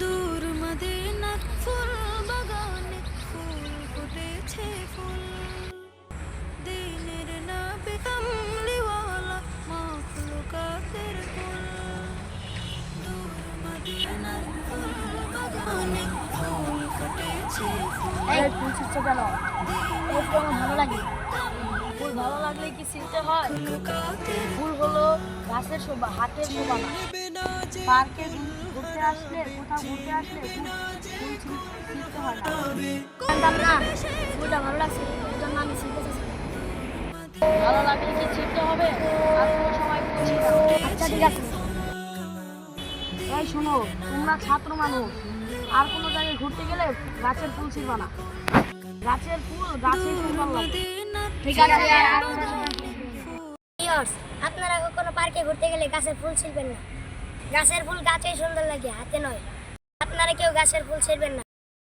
দূর মদিনার ফুল বাগানে ফুল ফুটেছে ফুল। দিনের নাবে কামলিওয়ালা মাখলুকাতের ফুল। দূর মদিনার ফুল বাগানে ফুল ফুটেছে ফুল। এই ফুল কেন? এই তো ভালো লাগে? ফুল ভালো লাগলে কি ছিলতে হয়? ফুল হলো গাছের শোভা হাতের শোভা না। পার্কে ঘুরতে আসলে কোথাও ঘুরতে আসলে হয় না। ফুলটা ভালো লাগছে? এই জন্য আমি ছিলতে ভালো লাগলে কি হবে? কোনো সময় আচ্ছা ঠিক আছে। এই শোনো তোমরা ছাত্র মানুষ। আর কোনো জায়গায় ঘুরতে গেলে গাছের ফুল ছিলবা না। গাছের ফুল সুন্দর ঠিক আছে আপনারা কখনো পার্কে ঘুরতে গেলে গাছের ফুল ছিলবেন না। গাছের ফুল গাছেই সুন্দর লাগে হাতে নয়। আপনারা কেউ গাছের ফুল ছেড়বেন না।